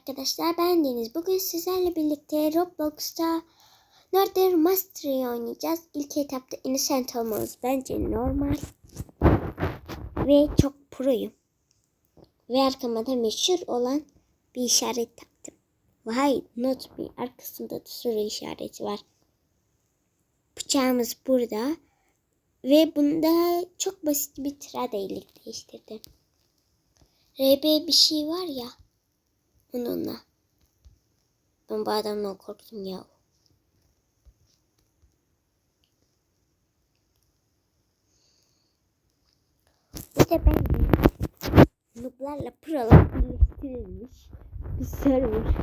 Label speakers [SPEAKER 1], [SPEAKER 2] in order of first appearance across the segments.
[SPEAKER 1] Arkadaşlar ben Deniz. Bugün sizlerle birlikte Roblox'ta Murder Mystery oynayacağız. İlk etapta innocent olmamız bence normal. Ve çok proyum. Ve arkama da meşhur olan bir işaret taktım. Vay not me. Arkasında da soru işareti var. Bıçağımız burada. Ve bunda çok basit bir tradeylik değiştirdim. RB bir şey var ya. Onunla. Ben bu adamdan korktum ya. Bir de ben nublarla prolar birleştirilmiş bir server.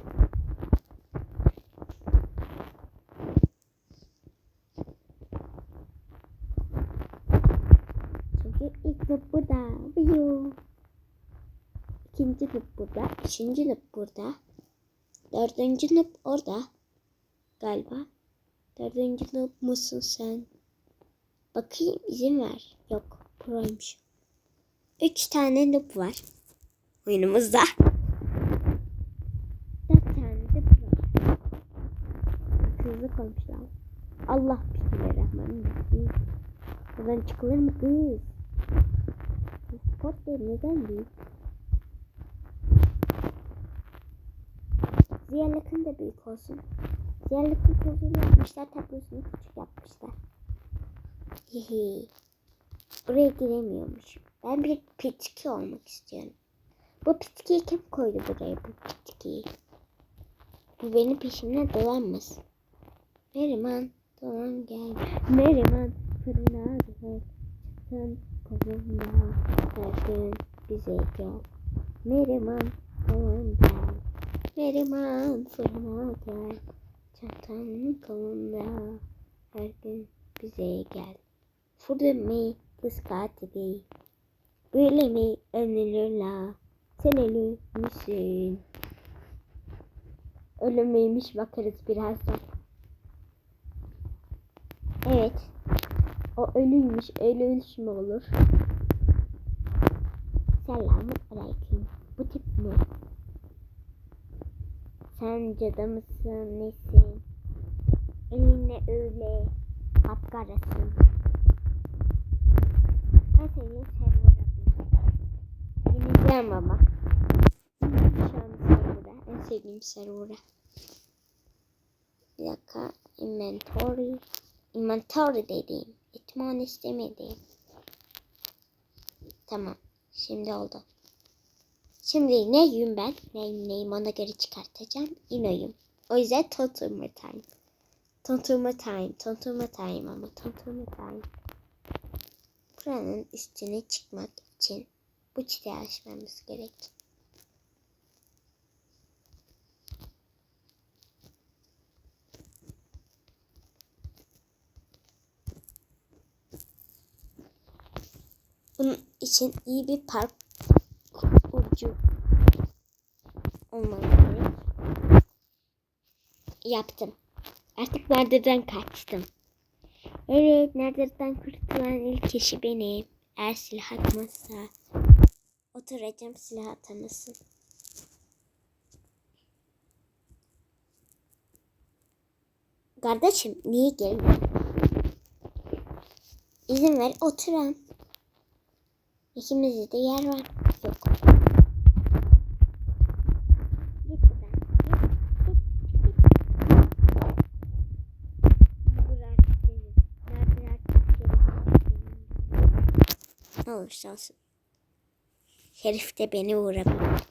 [SPEAKER 1] Çünkü ilk noob burada. Biyo. İkinci noob burada. Üçüncü noob burada. Dördüncü noob orada. Galiba. Dördüncü noob musun sen? Bakayım izin ver. Yok. Proymuş. Üç tane noob var. Oyunumuzda. Dört tane de pro var. Hızlı koymuşlar. Allah bismillahirrahmanirrahim. Buradan çıkılır mı kız? Spot değil neden değil? Ziyarlıkın da büyük olsun. Ziyarlıkın kozunu yapmışlar, tablosunu küçük yapmışlar. Hihi. Buraya giremiyormuş. Ben bir pitki olmak istiyorum. Bu pitkiyi kim koydu buraya bu pitkiyi? Bu benim peşimden dolanmasın. Neriman dolan gel. Neriman fırına gel. Sen kovulma her bize gel. Neriman dolan gel. Neriman fırına gel. Çatan kolunda her gün bize gel. Fırın mı kız katili? Böyle mi ölünürler? Sen ölü müsün? Ölümüymüş bakarız birazdan. Evet. O ölüymüş. Ölüymüş mü olur? Selamun aleyküm. Bu tip ne? Sen cadı mısın? Nesin? Elinle öyle kapkarasın. Ben seni server'a Yeneceğim ama. Şu an server'a. En sevdiğim server'a. Bir dakika. Inventory. Inventory dediğim. İtman istemediğim. Tamam. Şimdi oldu. Şimdi neyim ben? Neyim neyim ona göre çıkartacağım. İnoyum. O yüzden tontuma time. Tontuma time. Tontuma time ama tontuma time. Buranın üstüne çıkmak için bu çiteyi aşmamız gerek. Bunun için iyi bir park ucu olmalı. Yaptım. Artık nereden kaçtım. Evet, nereden kurtulan ilk kişi benim. Eğer silah atmazsa oturacağım silah atamasın. Kardeşim niye gelmiyorsun? İzin ver oturan. İkimizde de yer var. Yok. Git buradan. Git, git, git. Dur artık benim. Nerede artık benim. Ne olursa olsun. Herif de beni vurabilir.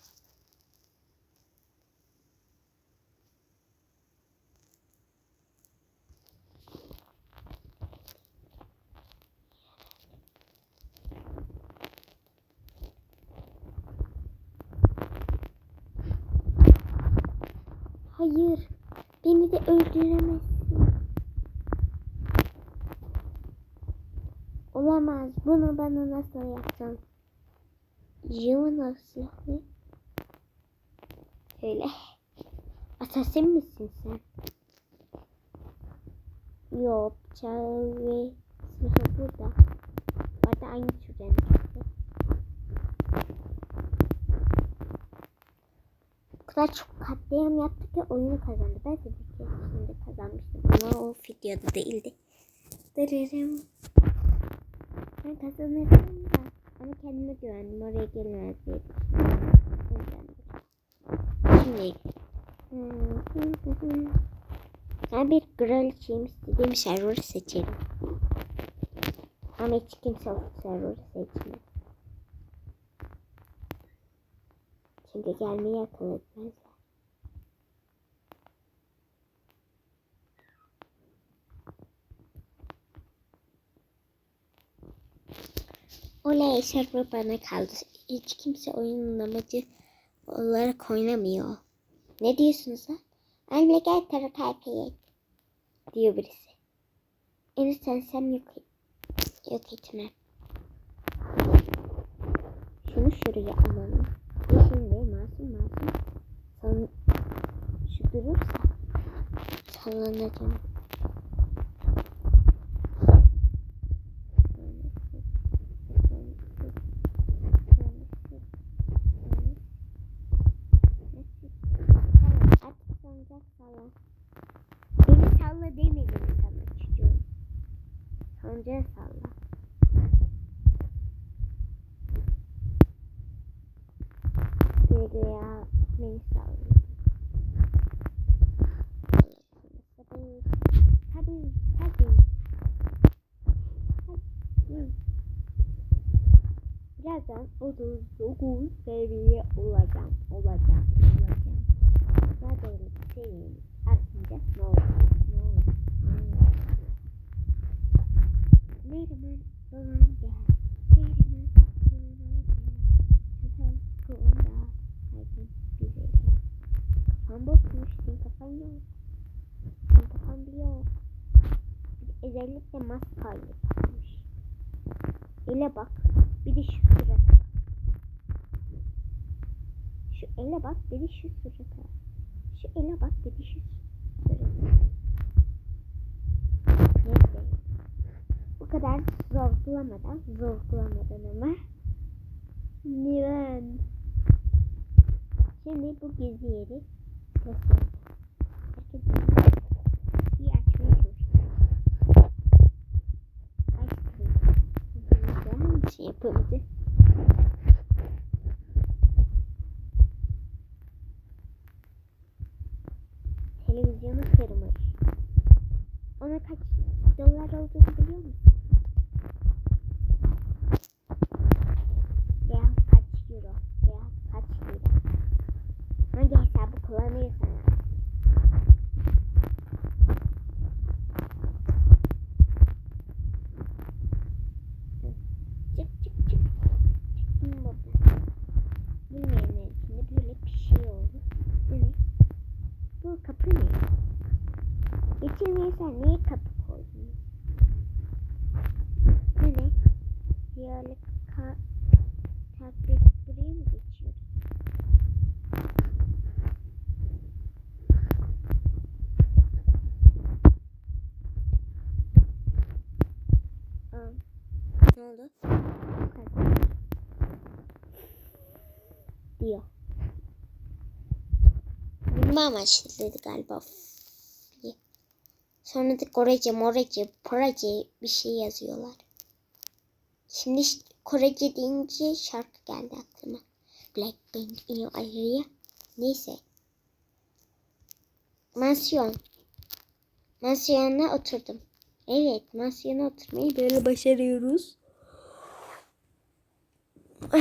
[SPEAKER 1] Hayır. Beni de öldüremezsin. Olamaz. Bunu bana nasıl yaptın? Yılan silah mı? Öyle. Asasin misin sen? Yok. Bıçağı ve silahı burada. Orada aynı türden çıktı. kadar çok katliam yaptı ki oyunu kazandı. Ben de bir keresinde kazanmıştım ama o videoda değildi. Dırırım. Ben kazanırım da ama kendime güvendim. Oraya gelmez diye düşünüyorum. Şimdi ben bir kraliçeyim istediğim server'ı seçerim. Ama hiç kimse o server'ı seçmez. Şimdi gelmeyi akıl etmezler. Oley server bana kaldı. Hiç kimse oyunun amacı olarak oynamıyor. Ne diyorsunuz lan? Anne gel tarot erkeğe. Diyor birisi. En sen yok, yok etmem. Şunu şuraya alalım. Şimdi masum masum san, şu durursa sallanacağım. Birazdan 39 seviye olacağım, olacağım, olacağım. Zaten şeyim artınca olur, ne olur, ne olur. Neriman babam gel, Neriman babam gel. Çatal kolunda, haydi bize gel. Kafan boşmuş, senin kafan yok. Senin kafan bile yok. Özellikle maskayla takmış. Ele bak, bir de şu surata. Şu ele bak, bir de şu surata. Şu ele bak, bir de şu surata. Neyse. Bu kadar zorlamadan, zorlamadan ama. Niven. Şimdi bu gizli yeri göstereyim. Herkes bunu iyi açmaya çalışıyor. Açtım. Güzel şey yapıldı. Televizyonu kırmış. Ona kaç dolar olduğunu biliyor musun? Veya kaç euro? Veya kaç lira? Hangi hesabı kullanıyorsan. Çık çık çık. Çıktım buradan. Bilmeyenler için de böyle bir şey oldu. Bu ne? Bu kapı ne? Geçirmeyen niye kapı koydun? Bu ne? Böyle ka tablet buraya mı geçiyor? Ne oldu? Diyor. Bilmem amaçlı dedi galiba. Sonra da Korece, Morece, Porece bir şey yazıyorlar. Şimdi Korece deyince şarkı geldi aklıma. Blackpink in your area. Neyse. Mansiyon. Mansiyona oturdum. Evet, mansiyona oturmayı böyle başarıyoruz.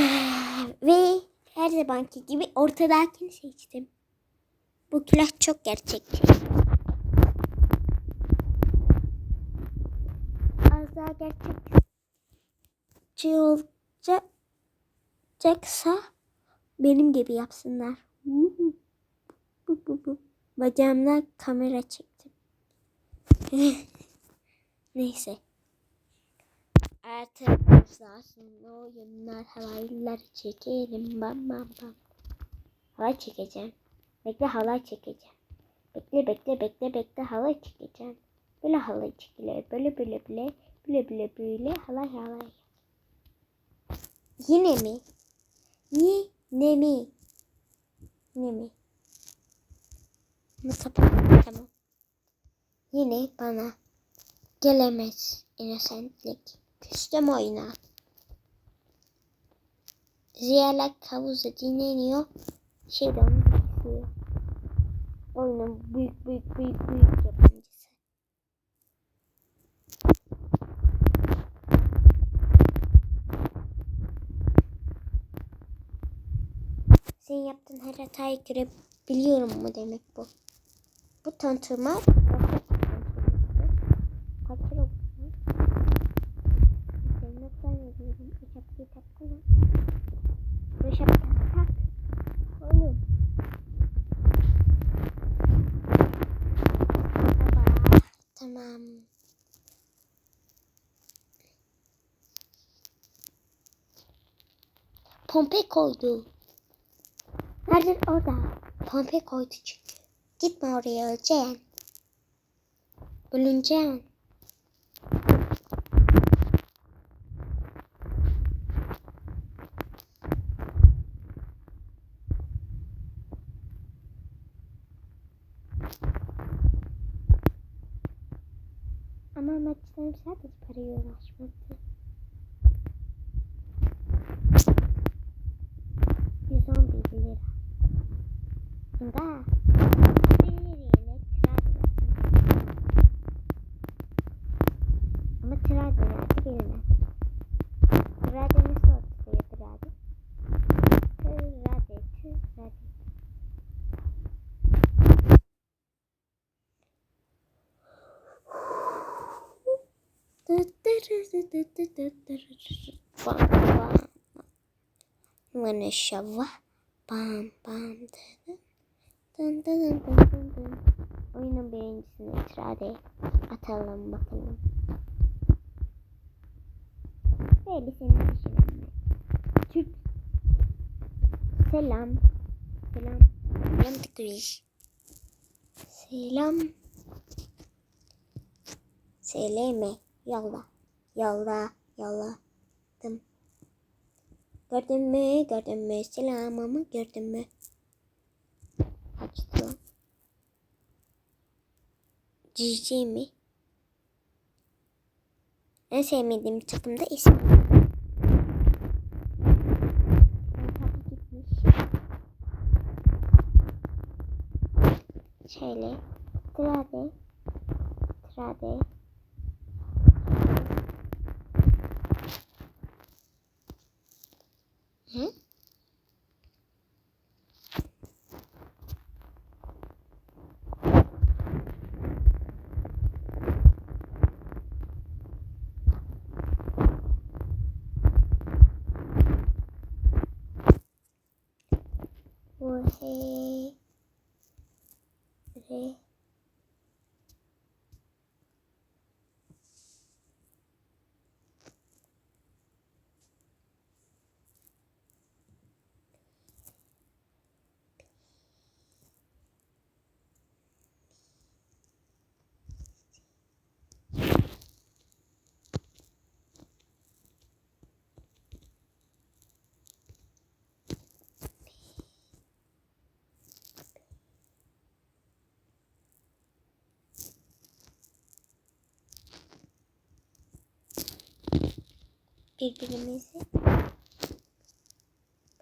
[SPEAKER 1] Ve her zamanki gibi ortadakini seçtim. Bu külah çok gerçekçi. Az daha gerçekçi olacaksa benim gibi yapsınlar. Bacağımdan kamera çektim. Neyse. Artık uzasın oyunlar halaylar çekelim bam bam bam. Halay çekeceğim. Bekle halay çekeceğim. Bekle bekle bekle bekle halay çekeceğim. Böyle halay çekilir. Böyle böyle böyle böyle böyle böyle halay halay. Yine mi? Yine mi? Yine mi? Kapatalım tamam. Yine bana gelemez innocentlik. Küstüm oyuna. Ziyaret havuzu dinleniyor. Bitiyor. Oyunun büyük büyük büyük büyük yabancısı. Sen yaptığın her hatayı görebiliyorum mu demek bu? Bu. Senin. Oğlum. Baba. Tamam. Pompe koydu. Nerede orada? Pompe koydu çünkü. Gitme oraya öleceksin. Ölüneceksin. Da. Ama trade nerede bilmem. Trade nasıl ortaya trade? Trade, trade. Bam bam. Wanna shower? Bam bam. Dın dın dın dın dın. Oyunun birincisini trade atalım bakalım. Böyle senin düşünün. Türk. Selam. Selam. Selam tıkırış. Selam. Söyleme. Yolla. Yolla. Yolladım. Gördün mü? Gördün mü? Selamımı gördün mü? Cici mi? En sevmediğim takımda ismi. Tabii gitmiş. Şöyle. Trade. Trade. Bu birbirimizi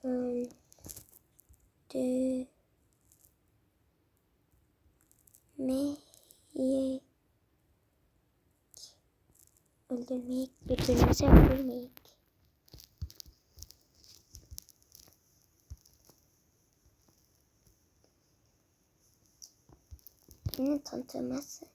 [SPEAKER 1] öldürmeyek öldürmeyek birbirimizi öldürmeyek Yine tanıtılması.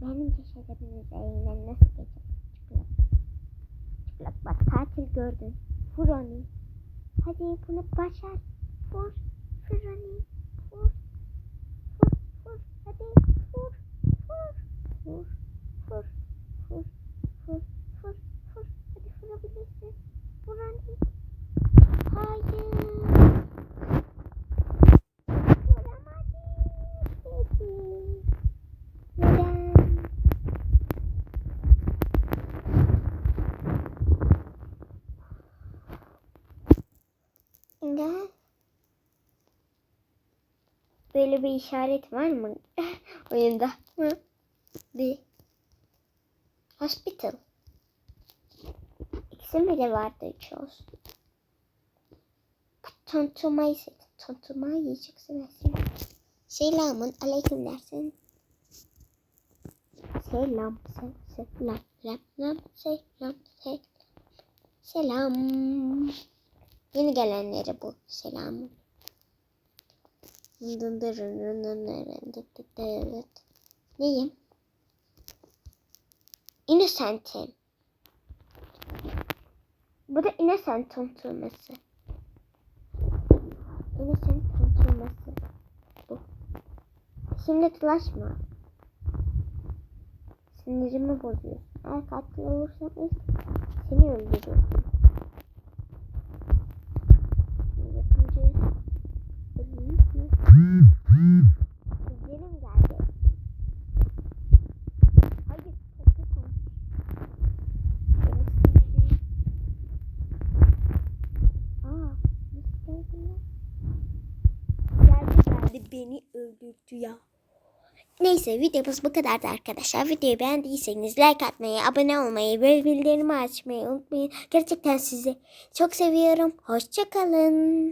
[SPEAKER 1] Benim cesedimi üzerinden nasıl geçecek? Çıplak. Çıplak bak katil gördün. Vur onu. Hadi bunu başar. Vur. Onu. Vur. Vur. Vur. Hadi. Vur. Vur. Vur. Vur. Vur. Vur. Vur. Hadi vurabilirsin. Vur onu. Hayır. Vuramadım. Peki. Neden? Neden? Böyle bir işaret var mı oyunda? Bir. Hospital. İkisinde de vardı üç olsun. Tontumayı seç. Tontumayı çok seversin. Selamun aleyküm dersin. Selam, se, selam, selam, selam, selam, selam. Selam. Yeni gelenlere bu selamı. Neyim? Innocent'im. Bu da Innocent tontulması. Innocent tontulması. Bu. Şimdi dolaşma. Sinirimi bozuyorsun. Eğer katil olursam ilk seni öldürüyorum. Yapınca ölürüz mü? Güzelim geldi. Hayır, çok konuş. Beni sinirli. Aa, nasıl geldin ya? Geldi geldi beni öldürdü ya. Neyse videomuz bu kadardı arkadaşlar. Videoyu beğendiyseniz like atmayı, abone olmayı ve bildirimleri açmayı unutmayın. Gerçekten sizi çok seviyorum. Hoşçakalın.